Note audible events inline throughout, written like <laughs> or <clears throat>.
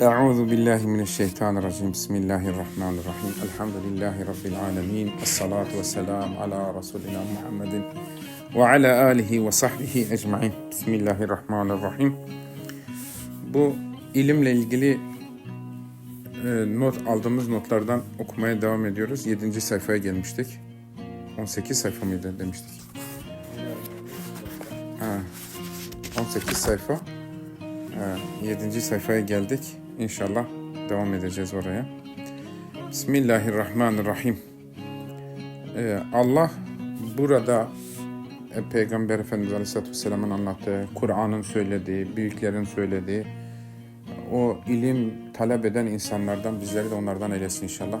Euzu billahi mineşşeytanirracim. Bismillahirrahmanirrahim. Elhamdülillahi rabbil alamin. Essalatu vesselam ala Resulina Muhammedin ve ala alihi ve sahbihi ecmaîn. Bismillahirrahmanirrahim. Bu ilimle ilgili e, not aldığımız notlardan okumaya devam ediyoruz. 7. sayfaya gelmiştik. 18 sayfa mıydı demiştik. Ha, 18 sayfa. 7. sayfaya geldik. İnşallah devam edeceğiz oraya. Bismillahirrahmanirrahim. Ee, Allah burada e, Peygamber Efendimiz Aleyhisselatü Vesselam'ın anlattığı, Kur'an'ın söylediği, büyüklerin söylediği, o ilim talep eden insanlardan bizleri de onlardan eylesin inşallah.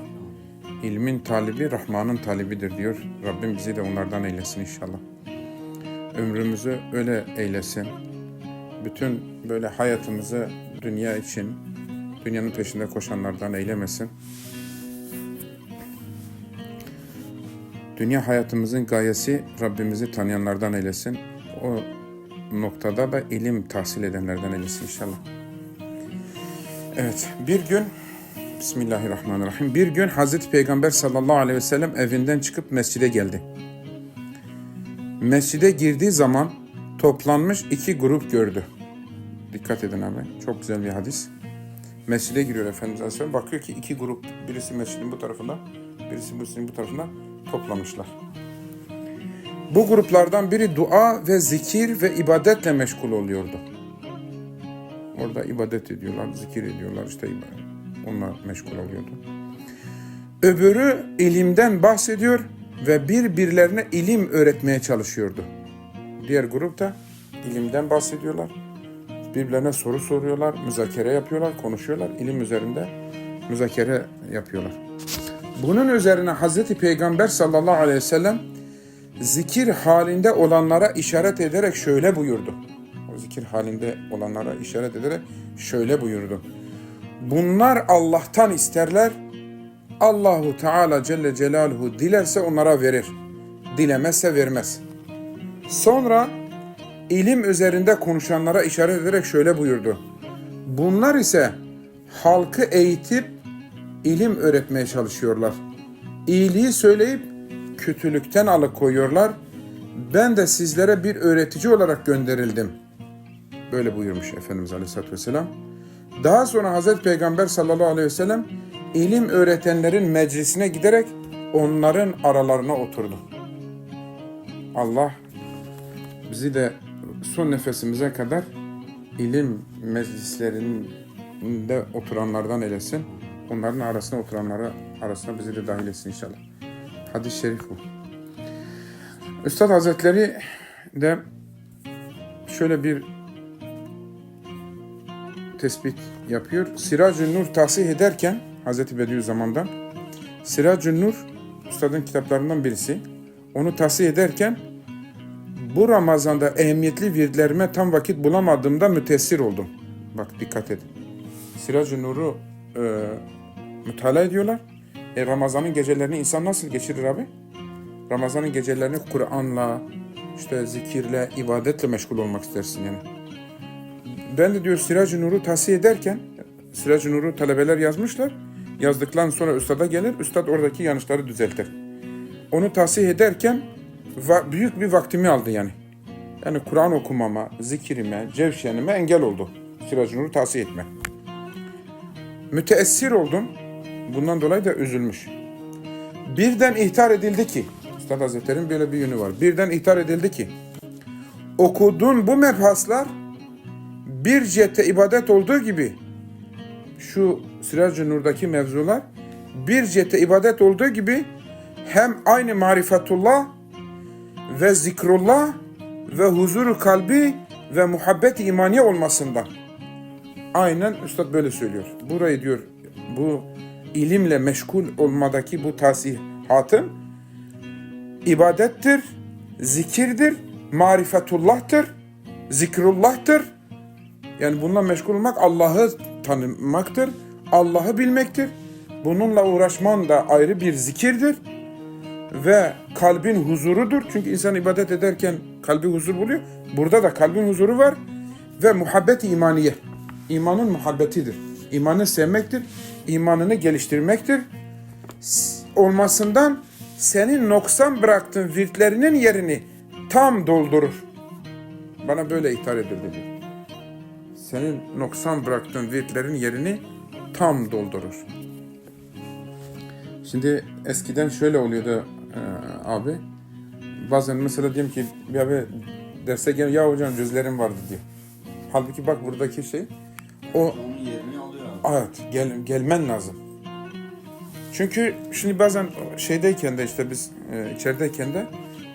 İlmin talibi Rahman'ın talibidir diyor. Rabbim bizi de onlardan eylesin inşallah. Ömrümüzü öyle eylesin. Bütün böyle hayatımızı dünya için, dünyanın peşinde koşanlardan eylemesin. Dünya hayatımızın gayesi Rabbimizi tanıyanlardan eylesin. O noktada da ilim tahsil edenlerden eylesin inşallah. Evet, bir gün Bismillahirrahmanirrahim. Bir gün Hazreti Peygamber sallallahu aleyhi ve sellem evinden çıkıp mescide geldi. Mescide girdiği zaman toplanmış iki grup gördü. Dikkat edin abi. Çok güzel bir hadis. Mescide giriyor Efendimiz Aleyhisselam. Bakıyor ki iki grup. Birisi mescidin bu tarafında, birisi mescidin bu tarafında toplamışlar. Bu gruplardan biri dua ve zikir ve ibadetle meşgul oluyordu. Orada ibadet ediyorlar, zikir ediyorlar işte onunla meşgul oluyordu. Öbürü ilimden bahsediyor ve birbirlerine ilim öğretmeye çalışıyordu. Diğer grup da ilimden bahsediyorlar. Birbirlerine soru soruyorlar, müzakere yapıyorlar, konuşuyorlar. ilim üzerinde müzakere yapıyorlar. Bunun üzerine Hazreti Peygamber sallallahu aleyhi ve sellem zikir halinde olanlara işaret ederek şöyle buyurdu. O zikir halinde olanlara işaret ederek şöyle buyurdu. Bunlar Allah'tan isterler. Allahu Teala Celle Celaluhu dilerse onlara verir. Dilemezse vermez. Sonra ilim üzerinde konuşanlara işaret ederek şöyle buyurdu. Bunlar ise halkı eğitip ilim öğretmeye çalışıyorlar. İyiliği söyleyip kötülükten alıkoyuyorlar. Ben de sizlere bir öğretici olarak gönderildim. Böyle buyurmuş Efendimiz Aleyhisselatü Vesselam. Daha sonra Hazreti Peygamber sallallahu aleyhi ve sellem ilim öğretenlerin meclisine giderek onların aralarına oturdu. Allah bizi de son nefesimize kadar ilim meclislerinde oturanlardan eylesin. Onların arasına oturanlara arasına bizi de dahil etsin inşallah. Hadis-i şerif bu. Üstad Hazretleri de şöyle bir tespit yapıyor. Siracı Nur tahsih ederken Hazreti Bediüzzaman'dan Siracı Nur Üstadın kitaplarından birisi. Onu tahsih ederken bu Ramazan'da ehemmiyetli virdlerime tam vakit bulamadığımda mütessir oldum. Bak dikkat edin. Siracı Nur'u e, mütalaa ediyorlar. E, Ramazan'ın gecelerini insan nasıl geçirir abi? Ramazan'ın gecelerini Kur'an'la, işte zikirle, ibadetle meşgul olmak istersin yani. Ben de diyor Siracı Nur'u tahsiye ederken, Siracı Nur'u talebeler yazmışlar. Yazdıktan sonra üstada gelir, üstad oradaki yanlışları düzeltir. Onu tahsiye ederken va- büyük bir vaktimi aldı yani. Yani Kur'an okumama, zikrime, cevşenime engel oldu. Siracı Nur'u tahsiye etme. Müteessir oldum. Bundan dolayı da üzülmüş. Birden ihtar edildi ki, Üstad Hazretleri'nin böyle bir yönü var. Birden ihtar edildi ki, okuduğun bu mebhaslar bir cihette ibadet olduğu gibi şu Siraj-ı Nur'daki mevzular bir cihette ibadet olduğu gibi hem aynı marifetullah ve zikrullah ve huzuru kalbi ve muhabbet imaniye olmasından. Aynen Üstad böyle söylüyor. Burayı diyor bu ilimle meşgul olmadaki bu tasihatın ibadettir, zikirdir, marifetullah'tır, zikrullah'tır. Yani bununla meşgul olmak Allah'ı tanımaktır, Allah'ı bilmektir. Bununla uğraşman da ayrı bir zikirdir ve kalbin huzurudur. Çünkü insan ibadet ederken kalbi huzur buluyor. Burada da kalbin huzuru var ve muhabbet imaniye. İmanın muhabbetidir. İmanı sevmektir. imanını geliştirmektir. Olmasından senin noksan bıraktığın virtlerinin yerini tam doldurur. Bana böyle ihtar edildi diyor. Senin noksan bıraktığın virtlerin yerini tam doldurur. Şimdi eskiden şöyle oluyordu abi. Bazen mesela diyelim ki bir abi derse gel ya hocam gözlerim vardı diyor. Halbuki bak buradaki şey o Onun yerini alıyor abi. evet gel, gelmen lazım. Çünkü şimdi bazen şeydeyken de işte biz e, içerideyken de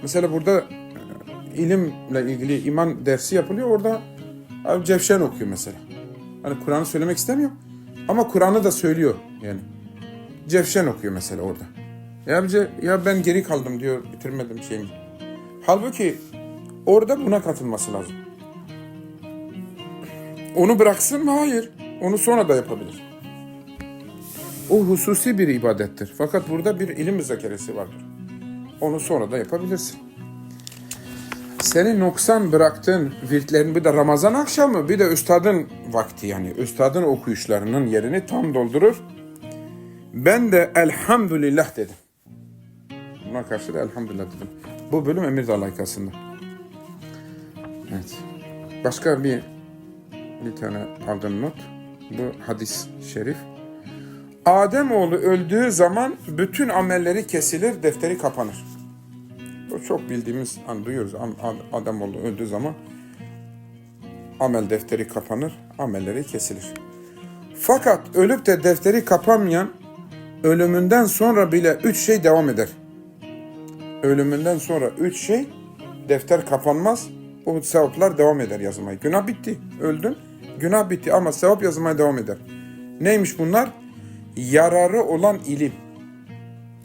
mesela burada e, ilimle ilgili iman dersi yapılıyor. Orada abi Cevşen okuyor mesela. Hani Kur'an'ı söylemek istemiyor ama Kur'an'ı da söylüyor yani. Cevşen okuyor mesela orada. Ya, abice, ya ben geri kaldım diyor bitirmedim şeyimi. Halbuki orada buna katılması lazım. Onu bıraksın mı? Hayır. Onu sonra da yapabilir. O hususi bir ibadettir. Fakat burada bir ilim müzakeresi vardır. Onu sonra da yapabilirsin. Senin noksan bıraktığın virtlerin bir de Ramazan akşamı bir de üstadın vakti yani üstadın okuyuşlarının yerini tam doldurur. Ben de elhamdülillah dedim. Buna karşı da elhamdülillah dedim. Bu bölüm Emirdağ layıkasında. Evet. Başka bir bir tane aldığım not. Bu hadis şerif. Ademoğlu öldüğü zaman bütün amelleri kesilir, defteri kapanır. Bu çok bildiğimiz, an duyuyoruz. Ademoğlu öldüğü zaman amel defteri kapanır, amelleri kesilir. Fakat ölüp de defteri kapanmayan ölümünden sonra bile üç şey devam eder. Ölümünden sonra üç şey defter kapanmaz. O sevaplar devam eder yazmaya. Günah bitti. Öldün. Günah bitti ama sevap yazmaya devam eder. Neymiş bunlar? Yararı olan ilim.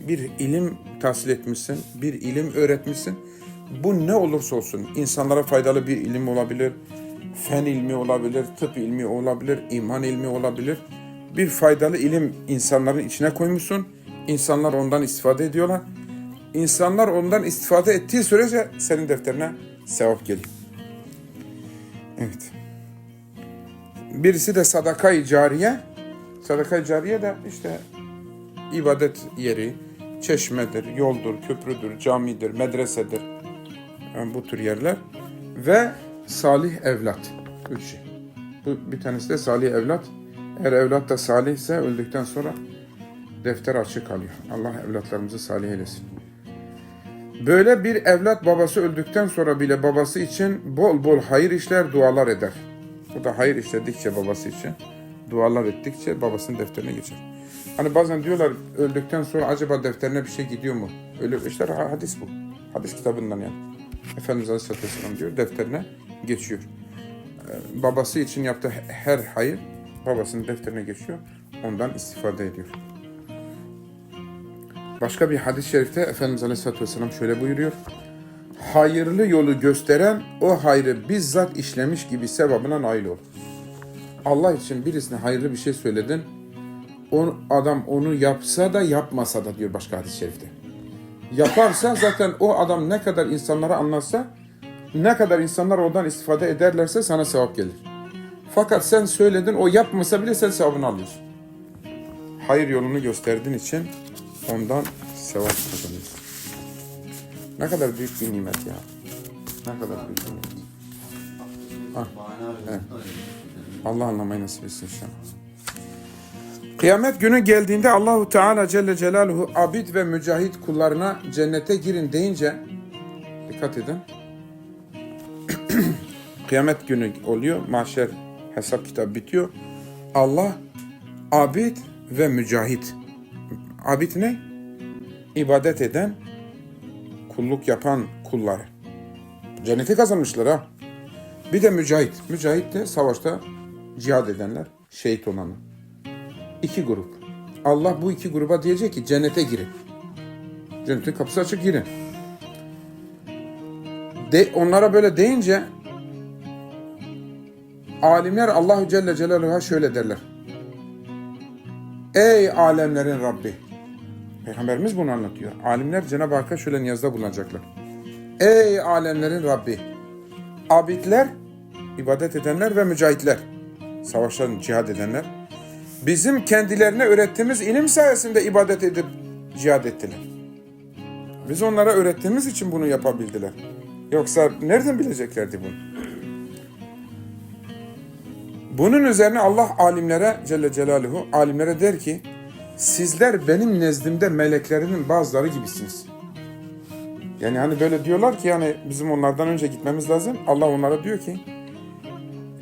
Bir ilim tahsil etmişsin, bir ilim öğretmişsin. Bu ne olursa olsun insanlara faydalı bir ilim olabilir, fen ilmi olabilir, tıp ilmi olabilir, iman ilmi olabilir. Bir faydalı ilim insanların içine koymuşsun. İnsanlar ondan istifade ediyorlar. İnsanlar ondan istifade ettiği sürece senin defterine sevap geliyor. Evet. Birisi de sadaka-i cariye. Sadaka-i cariye de işte ibadet yeri, çeşmedir, yoldur, köprüdür, camidir, medresedir. Yani bu tür yerler. Ve salih evlat. Üç şey. Bu bir tanesi de salih evlat. Eğer evlat da salihse öldükten sonra defter açık kalıyor. Allah evlatlarımızı salih eylesin. Böyle bir evlat babası öldükten sonra bile babası için bol bol hayır işler, dualar eder. Bu da hayır işledikçe babası için, dualar ettikçe babasının defterine geçer. Hani bazen diyorlar öldükten sonra acaba defterine bir şey gidiyor mu? Öyle işte ha- hadis bu. Hadis kitabından yani. Efendimiz Aleyhisselatü Vesselam diyor defterine geçiyor. Ee, babası için yaptığı her hayır babasının defterine geçiyor. Ondan istifade ediyor. Başka bir hadis-i şerifte Efendimiz Aleyhisselatü Vesselam şöyle buyuruyor. Hayırlı yolu gösteren o hayrı bizzat işlemiş gibi sevabına nail olur. Allah için birisine hayırlı bir şey söyledin. O adam onu yapsa da yapmasa da diyor başka hadis-i şerifte. Yaparsa zaten o adam ne kadar insanlara anlatsa, ne kadar insanlar oradan istifade ederlerse sana sevap gelir. Fakat sen söyledin, o yapmasa bile sen sevabını alıyorsun. Hayır yolunu gösterdiğin için ondan sevap kazanıyorsun. Ne kadar büyük bir nimet ya. Ne kadar büyük bir nimet. Arıyorsun. Allah anlamayı nasip etsin inşallah. Kıyamet günü geldiğinde Allahu Teala Celle Celaluhu abid ve mücahit kullarına cennete girin deyince dikkat edin. <clears throat> Kıyamet günü oluyor. Mahşer hesap kitabı bitiyor. Allah abid ve mücahit. Abid ne? İbadet eden, kulluk yapan kulları. Cenneti kazanmışlar ha. Bir de mücahit. Mücahit de savaşta cihad edenler, şehit olanlar. İki grup. Allah bu iki gruba diyecek ki cennete girin. Cennetin kapısı açık girin. De, onlara böyle deyince alimler Allahu Celle Celaluhu'ya şöyle derler. Ey alemlerin Rabbi. Peygamberimiz bunu anlatıyor. Alimler Cenab-ı Hakk'a şöyle niyazda bulunacaklar. Ey alemlerin Rabbi. Abidler, ibadet edenler ve mücahitler. Savaştan cihad edenler. Bizim kendilerine öğrettiğimiz ilim sayesinde ibadet edip cihad ettiler. Biz onlara öğrettiğimiz için bunu yapabildiler. Yoksa nereden bileceklerdi bunu? Bunun üzerine Allah alimlere Celle Celaluhu alimlere der ki sizler benim nezdimde meleklerinin bazıları gibisiniz. Yani hani böyle diyorlar ki yani bizim onlardan önce gitmemiz lazım. Allah onlara diyor ki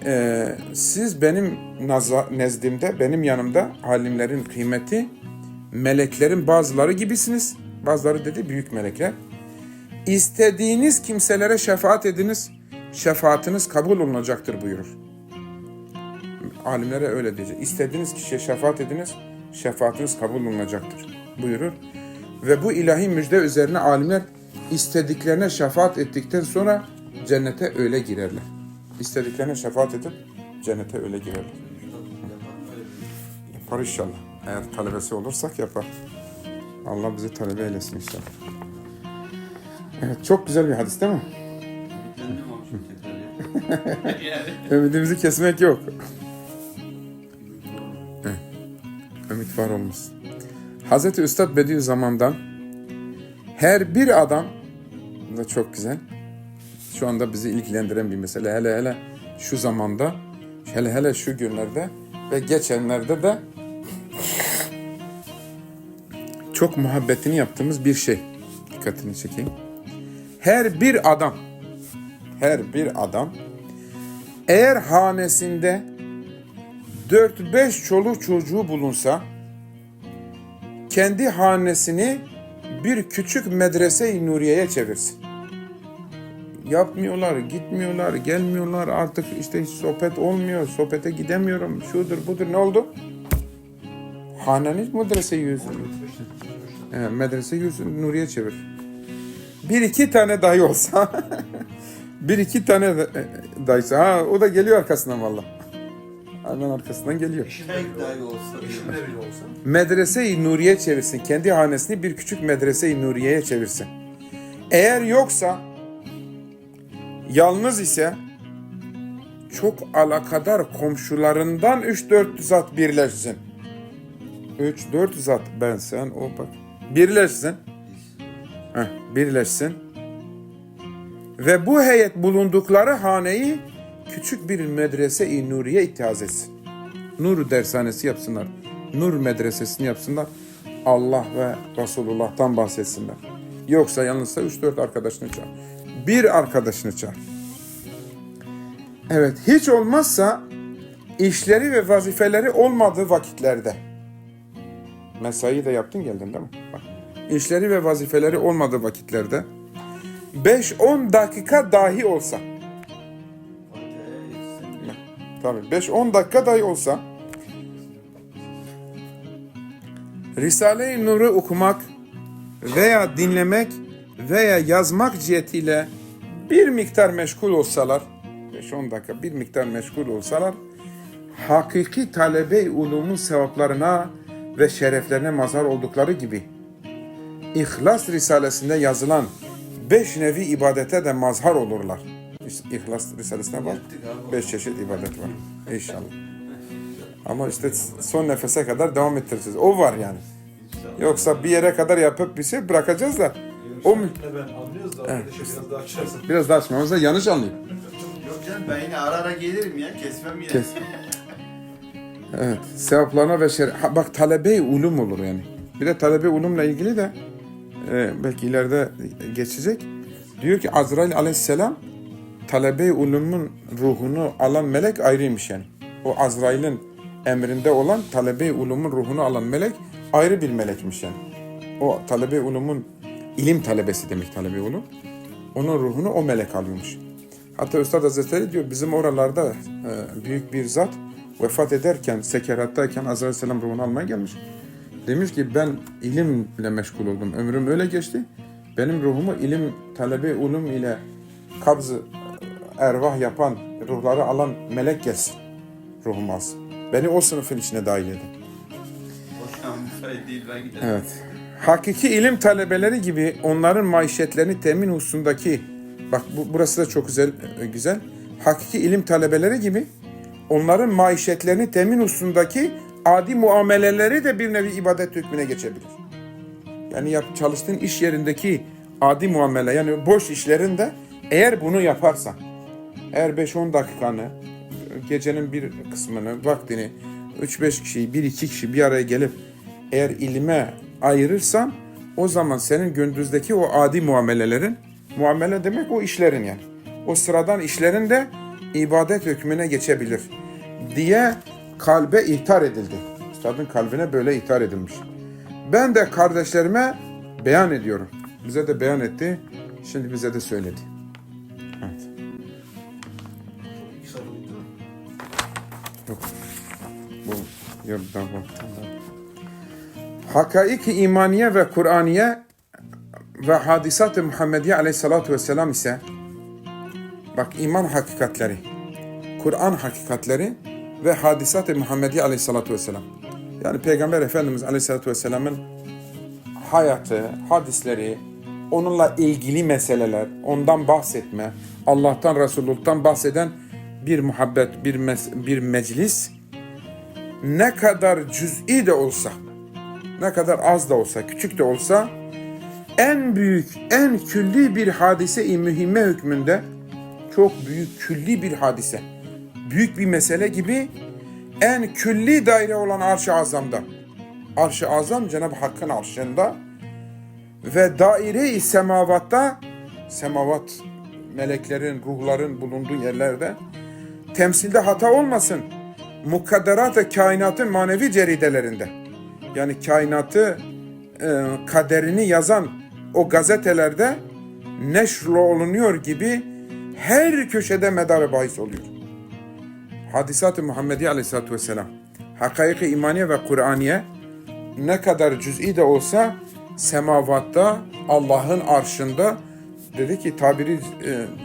"Ee, siz benim naza, nezdimde, benim yanımda alimlerin kıymeti meleklerin bazıları gibisiniz. Bazıları dedi büyük melekler. İstediğiniz kimselere şefaat ediniz. Şefaatiniz kabul olunacaktır buyurur. Alimlere öyle diyecek. İstediğiniz kişiye şefaat ediniz. Şefaatiniz kabul olunacaktır buyurur. Ve bu ilahi müjde üzerine alimler istediklerine şefaat ettikten sonra cennete öyle girerler. İstediklerine şefaat edip cennete öyle girerler. Yapar inşallah. Eğer talebesi olursak yapar. Allah bizi talebe eylesin inşallah. Evet çok güzel bir hadis değil mi? <laughs> Ümidimizi kesmek yok. Var olmaz. Hazreti Üstad Bediüzzaman'dan her bir adam da çok güzel. Şu anda bizi ilgilendiren bir mesele. Hele hele şu zamanda, hele hele şu günlerde ve geçenlerde de çok muhabbetini yaptığımız bir şey. Dikkatini çekeyim. Her bir adam, her bir adam eğer hanesinde 4-5 çoluk çocuğu bulunsa kendi hanesini bir küçük medrese-i Nuriye'ye çevirsin. Yapmıyorlar, gitmiyorlar, gelmiyorlar artık işte hiç sohbet olmuyor, sohbete gidemiyorum, şudur budur ne oldu? Haneniz medrese yüzü. Evet, medrese yüzü Nuriye çevir. Bir iki tane dahi olsa <laughs> bir iki tane de- e, dayısı. Ha o da geliyor arkasından valla. Hemen arkasından geliyor. Tek dahi olsa. Eşimle bile olsa. Medrese-i Nuriye çevirsin. Kendi hanesini bir küçük medrese-i Nuriye'ye çevirsin. Eğer yoksa yalnız ise çok alakadar komşularından 3-4 zat birleşsin. 3-4 zat ben sen o bak. Birleşsin. Heh, birleşsin. Ve bu heyet bulundukları haneyi küçük bir medrese-i Nuriye ittihaz etsin. Nur dershanesi yapsınlar. Nur medresesini yapsınlar. Allah ve Resulullah'tan bahsetsinler. Yoksa yalnızsa 3-4 arkadaşını çağır. Bir arkadaşını çağır. Evet, hiç olmazsa işleri ve vazifeleri olmadığı vakitlerde. Mesai de yaptın geldin değil mi? Bak. İşleri ve vazifeleri olmadığı vakitlerde 5-10 dakika dahi olsa Tabii 5-10 dakika dahi olsa Risale-i Nur'u okumak veya dinlemek veya yazmak cihetiyle bir miktar meşgul olsalar 5-10 dakika bir miktar meşgul olsalar hakiki talebe-i ulumun sevaplarına ve şereflerine mazhar oldukları gibi İhlas Risalesinde yazılan beş nevi ibadete de mazhar olurlar. İhlas Risalesine bak. Beş çeşit ibadet var. İnşallah. Ama işte son nefese kadar devam ettireceğiz. O var yani. Yoksa bir yere kadar yapıp bir şey bırakacağız da o mu? Arkadaşa biraz daha açarsın. Biraz daha açmamız da yanlış anlıyor. Yok canım ben yine ara ara gelirim ya. Kesmem yine. Kes. Evet. Sevaplarına ve şer... Ha, bak talebe-i ulum olur yani. Bir de talebe ulumla ilgili de e, belki ileride geçecek. Diyor ki Azrail aleyhisselam talebe-i ulumun ruhunu alan melek ayrıymış yani. O Azrail'in emrinde olan talebe-i ulumun ruhunu alan melek ayrı bir melekmiş yani. O talebe-i ulumun ilim talebesi demek talebe-i ulum. Onun ruhunu o melek alıyormuş. Hatta Üstad Hazretleri diyor bizim oralarda e, büyük bir zat vefat ederken, sekerattayken Azrail Aleyhisselam ruhunu almaya gelmiş. Demiş ki ben ilimle meşgul oldum. Ömrüm öyle geçti. Benim ruhumu ilim, talebe, ulum ile kabzı, ervah yapan, ruhları alan melek gelsin. Ruhumu alsın. Beni o sınıfın içine dahil edin. Evet. Hakiki ilim talebeleri gibi onların maişetlerini temin hususundaki bak bu, burası da çok güzel e, güzel. Hakiki ilim talebeleri gibi onların maişetlerini temin hususundaki adi muameleleri de bir nevi ibadet hükmüne geçebilir. Yani yap, çalıştığın iş yerindeki adi muamele yani boş işlerinde eğer bunu yaparsan eğer 5-10 dakikanı gecenin bir kısmını vaktini 3-5 kişiyi 1-2 kişi bir araya gelip eğer ilime ayırırsan o zaman senin gündüzdeki o adi muamelelerin muamele demek o işlerin yani o sıradan işlerin de ibadet hükmüne geçebilir diye kalbe ihtar edildi. Üstadın kalbine böyle ihtar edilmiş. Ben de kardeşlerime beyan ediyorum. Bize de beyan etti. Şimdi bize de söyledi. Yok. Bu yok daha var. Hakaik-i imaniye ve Kur'aniye ve hadisat-ı Muhammediye aleyhissalatu vesselam ise bak iman hakikatleri, Kur'an hakikatleri ve hadisat-ı Muhammediye aleyhissalatu vesselam. Yani Peygamber Efendimiz aleyhissalatu vesselamın hayatı, hadisleri, onunla ilgili meseleler, ondan bahsetme, Allah'tan, Resulullah'tan bahseden bir muhabbet, bir, mes- bir meclis ne kadar cüz'i de olsa, ne kadar az da olsa, küçük de olsa en büyük, en külli bir hadise-i mühimme hükmünde çok büyük külli bir hadise, büyük bir mesele gibi en külli daire olan arş-ı azamda, arş-ı azam Cenab-ı Hakk'ın arşında ve daire-i semavatta, semavat meleklerin, ruhların bulunduğu yerlerde temsilde hata olmasın. Mukadderat ve kainatın manevi ceridelerinde. Yani kainatı e, kaderini yazan o gazetelerde neşr olunuyor gibi her köşede medar bahis oluyor. Hadisat-ı Muhammediye aleyhissalatü vesselam, hakaik-i imaniye ve Kur'aniye ne kadar cüz'i de olsa semavatta Allah'ın arşında dedi ki tabiri e,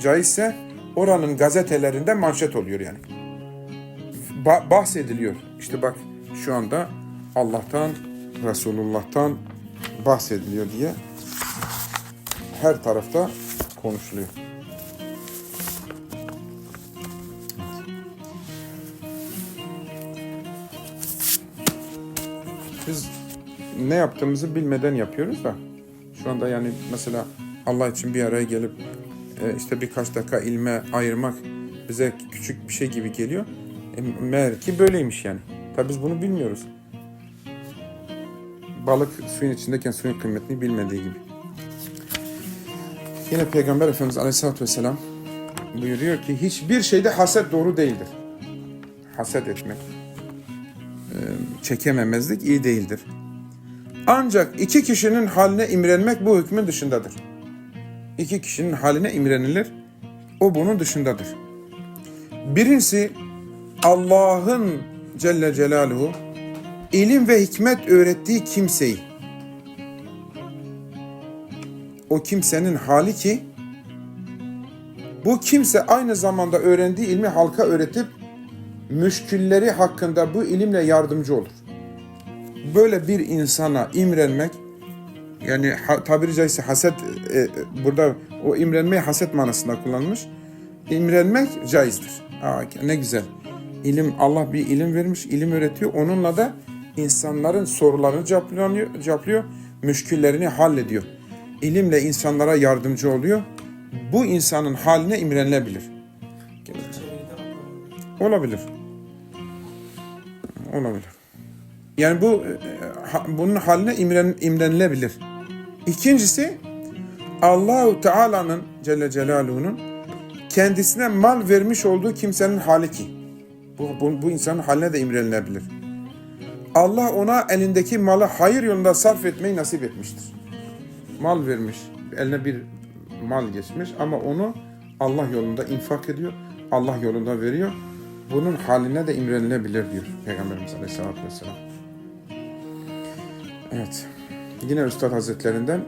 caizse oranın gazetelerinde manşet oluyor yani. Ba- bahsediliyor. İşte bak şu anda Allah'tan, Resulullah'tan bahsediliyor diye her tarafta konuşuluyor. Biz ne yaptığımızı bilmeden yapıyoruz da şu anda yani mesela Allah için bir araya gelip işte birkaç dakika ilme ayırmak bize küçük bir şey gibi geliyor. E, meğer ki böyleymiş yani. Tabi biz bunu bilmiyoruz. Balık suyun içindeyken suyun kıymetini bilmediği gibi. Yine Peygamber Efendimiz Aleyhisselatü Vesselam buyuruyor ki hiçbir şeyde haset doğru değildir. Haset etmek, e, çekememezlik iyi değildir. Ancak iki kişinin haline imrenmek bu hükmün dışındadır. İki kişinin haline imrenilir. O bunun dışındadır. Birincisi Allah'ın Celle Celaluhu ilim ve hikmet öğrettiği kimseyi o kimsenin hali ki bu kimse aynı zamanda öğrendiği ilmi halka öğretip müşkülleri hakkında bu ilimle yardımcı olur. Böyle bir insana imrenmek yani ha, tabiri caizse haset e, e, burada o imrenmeyi haset manasında kullanmış. İmrenmek caizdir. Aa, ne güzel. İlim Allah bir ilim vermiş, ilim öğretiyor. Onunla da insanların sorularını cevaplıyor, cevaplıyor müşküllerini hallediyor. İlimle insanlara yardımcı oluyor. Bu insanın haline imrenilebilir. Olabilir. Olabilir. Yani bu e, bunun haline imren, imrenilebilir. İkincisi Allahu Teala'nın Celle Celaluhu'nun kendisine mal vermiş olduğu kimsenin hali ki. Bu, bu, bu insanın haline de imrenilebilir. Allah ona elindeki malı hayır yolunda sarf etmeyi nasip etmiştir. Mal vermiş, eline bir mal geçmiş ama onu Allah yolunda infak ediyor, Allah yolunda veriyor. Bunun haline de imrenilebilir diyor Peygamberimiz Aleyhisselatü Vesselam. Evet. Yine Üstad Hazretlerinden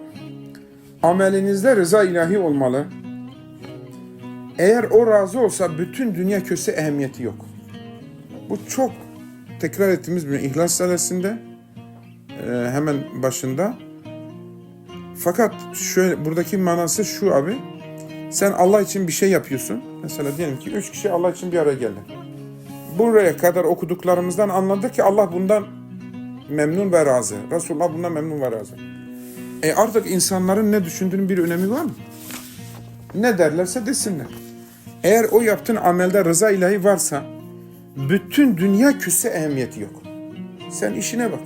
amelinizde rıza ilahi olmalı. Eğer o razı olsa bütün dünya köse ehemmiyeti yok. Bu çok tekrar ettiğimiz bir İhlas Salesi'nde e, hemen başında. Fakat şöyle buradaki manası şu abi. Sen Allah için bir şey yapıyorsun. Mesela diyelim ki üç kişi Allah için bir araya geldi. buraya kadar okuduklarımızdan anladık ki Allah bundan memnun ve razı. Resulullah bundan memnun ve razı. E artık insanların ne düşündüğünün bir önemi var mı? Ne derlerse desinler. Eğer o yaptığın amelde rıza ilahi varsa bütün dünya küsse ehemmiyeti yok. Sen işine bak.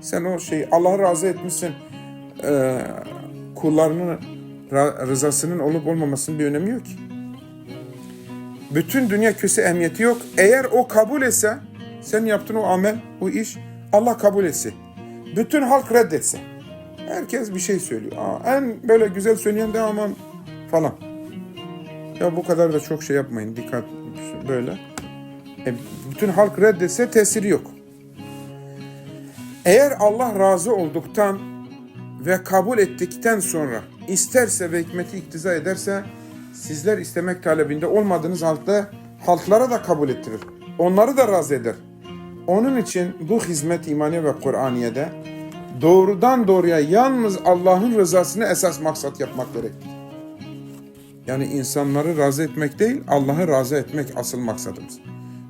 Sen o şeyi Allah'ı razı etmişsin. Ee, kullarının rızasının olup olmamasının bir önemi yok ki. Bütün dünya küsse ehemmiyeti yok. Eğer o kabul etse, sen yaptığın o amel, o iş Allah kabul etse. Bütün halk reddetse. Herkes bir şey söylüyor. Aa, en böyle güzel söyleyen de aman falan. Ya bu kadar da çok şey yapmayın. Dikkat böyle. E, bütün halk reddetse tesiri yok. Eğer Allah razı olduktan ve kabul ettikten sonra isterse ve hikmeti iktiza ederse sizler istemek talebinde olmadığınız halde halklara da kabul ettirir. Onları da razı eder. Onun için bu hizmet imaniye ve Kur'aniye'de doğrudan doğruya yalnız Allah'ın rızasını esas maksat yapmak gerekir. Yani insanları razı etmek değil, Allah'ı razı etmek asıl maksadımız.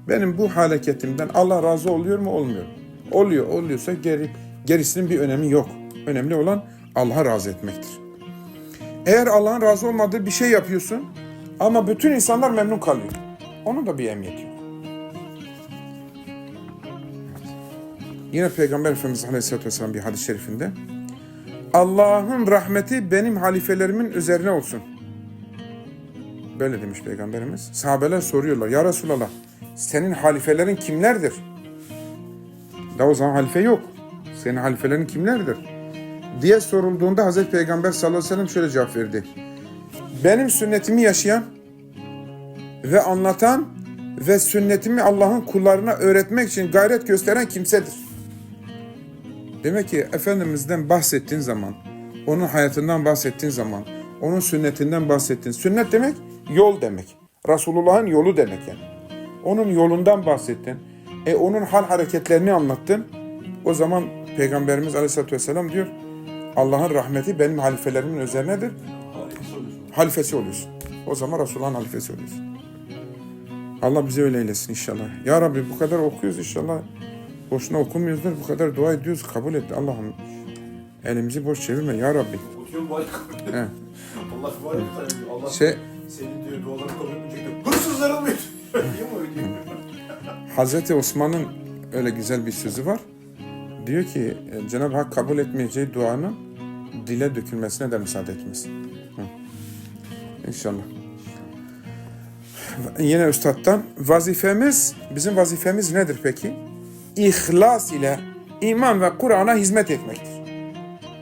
Benim bu hareketimden Allah razı oluyor mu olmuyor? mu? Oluyor, oluyorsa geri, gerisinin bir önemi yok. Önemli olan Allah'a razı etmektir. Eğer Allah'ın razı olmadığı bir şey yapıyorsun ama bütün insanlar memnun kalıyor. Onun da bir emniyeti yok. Yine Peygamber Efendimiz Aleyhisselatü Vesselam bir hadis-i şerifinde Allah'ın rahmeti benim halifelerimin üzerine olsun. Böyle demiş Peygamberimiz. Sahabeler soruyorlar. Ya Resulallah senin halifelerin kimlerdir? Da o zaman halife yok. Senin halifelerin kimlerdir? Diye sorulduğunda Hazreti Peygamber sallallahu aleyhi ve sellem şöyle cevap verdi. Benim sünnetimi yaşayan ve anlatan ve sünnetimi Allah'ın kullarına öğretmek için gayret gösteren kimsedir. Demek ki Efendimiz'den bahsettiğin zaman, onun hayatından bahsettiğin zaman, onun sünnetinden bahsettiğin, sünnet demek yol demek. Resulullah'ın yolu demek yani. Onun yolundan bahsettin. E onun hal hareketlerini anlattın. O zaman Peygamberimiz Aleyhisselatü Vesselam diyor, Allah'ın rahmeti benim halifelerimin üzerinedir. Halifesi oluyorsun. O zaman Resulullah'ın halifesi oluyorsun. Allah bizi öyle eylesin inşallah. Ya Rabbi bu kadar okuyoruz inşallah. Boşuna okumuyoruzdur. Bu kadar dua ediyoruz. Kabul et Allah'ım. Elimizi boş çevirme ya Rabbi. Okuyorum var ya. Allah var ya. Allah Şey, senin diyor dualarını kabul etmeyecek <laughs> diyor. Hırsızların mı? Hazreti Osman'ın öyle güzel bir sözü var. Diyor ki e, Cenab-ı Hak kabul etmeyeceği duanın dile dökülmesine de müsaade etmez. Hı. İnşallah. Yine üstadtan vazifemiz, bizim vazifemiz nedir peki? İhlas ile iman ve Kur'an'a hizmet etmektir.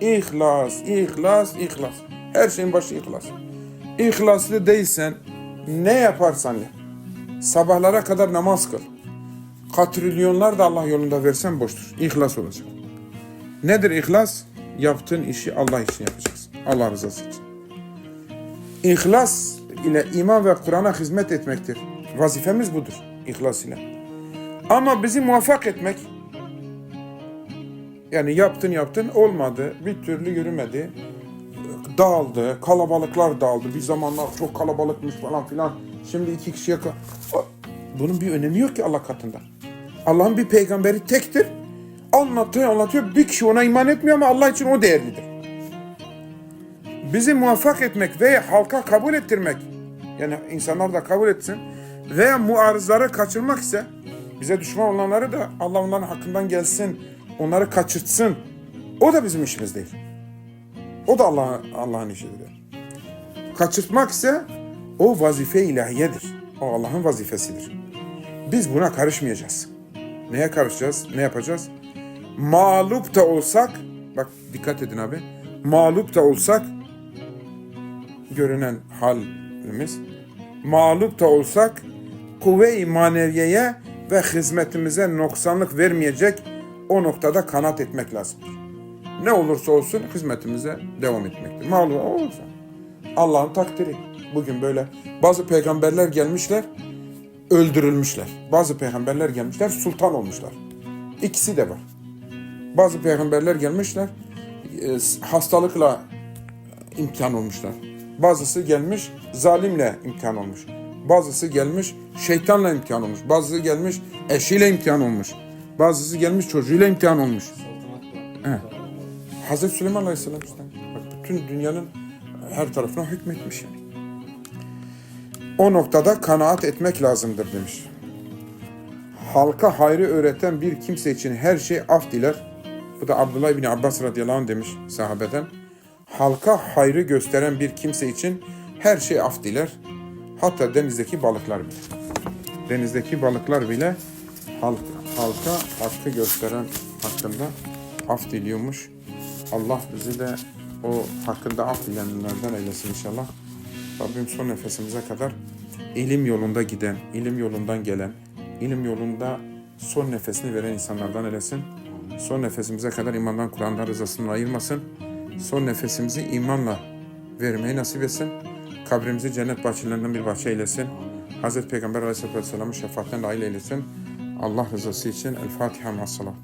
İhlas, ihlas, ihlas. Her şeyin başı ihlas. İhlaslı değilsen ne yaparsan yap. Sabahlara kadar namaz kıl. Katrilyonlar da Allah yolunda versen boştur. İhlas olacak. Nedir ihlas? Yaptığın işi Allah için yapacaksın. Allah rızası için. İhlas ile iman ve Kur'an'a hizmet etmektir. Vazifemiz budur. İhlas ile. Ama bizi muvaffak etmek yani yaptın yaptın olmadı. Bir türlü yürümedi. Dağıldı. Kalabalıklar dağıldı. Bir zamanlar çok kalabalıkmış falan filan. Şimdi iki kişiye bunun bir önemi yok ki Allah katında. Allah'ın bir peygamberi tektir. Anlatıyor anlatıyor. Bir kişi ona iman etmiyor ama Allah için o değerlidir. Bizi muvaffak etmek veya halka kabul ettirmek. Yani insanlar da kabul etsin. Veya muarızları kaçırmak ise bize düşman olanları da Allah onların hakkından gelsin. Onları kaçırtsın. O da bizim işimiz değil. O da Allah Allah'ın işidir. Kaçırtmak ise o vazife ilahiyedir. O Allah'ın vazifesidir. Biz buna karışmayacağız. Neye karışacağız? Ne yapacağız? Mağlup da olsak, bak dikkat edin abi. Mağlup da olsak, görünen halimiz, mağlup da olsak, kuvve-i maneviyeye ve hizmetimize noksanlık vermeyecek o noktada kanat etmek lazımdır. Ne olursa olsun hizmetimize devam etmektir. Mağlup olursa. Allah'ın takdiri. Bugün böyle bazı peygamberler gelmişler, öldürülmüşler. Bazı peygamberler gelmişler, sultan olmuşlar. İkisi de var. Bazı peygamberler gelmişler, e, hastalıkla imtihan olmuşlar. Bazısı gelmiş, zalimle imtihan olmuş. Bazısı gelmiş şeytanla imtihan olmuş. Bazısı gelmiş eşiyle imtihan olmuş. Bazısı gelmiş çocuğuyla imtihan olmuş. Hazreti Süleyman Aleyhisselam işte. Bak bütün dünyanın her tarafına hükmetmiş yani. O noktada kanaat etmek lazımdır demiş. Halka hayrı öğreten bir kimse için her şey af diler. Bu da Abdullah bin Abbas radıyallahu anh demiş sahabeden. Halka hayrı gösteren bir kimse için her şey af diler. Hatta denizdeki balıklar bile. Denizdeki balıklar bile halk, halka hakkı gösteren hakkında af diliyormuş. Allah bizi de o hakkında af dileyenlerden eylesin inşallah. Rabbim son nefesimize kadar ilim yolunda giden, ilim yolundan gelen, ilim yolunda son nefesini veren insanlardan eylesin. Son nefesimize kadar imandan Kur'an'dan rızasını ayırmasın. Son nefesimizi imanla vermeyi nasip etsin. Kabrimizi cennet bahçelerinden bir bahçe eylesin. Hazreti Peygamber Aleyhisselatü Vesselam'ın şefaatten nail eylesin. Allah rızası için El Fatiha salat.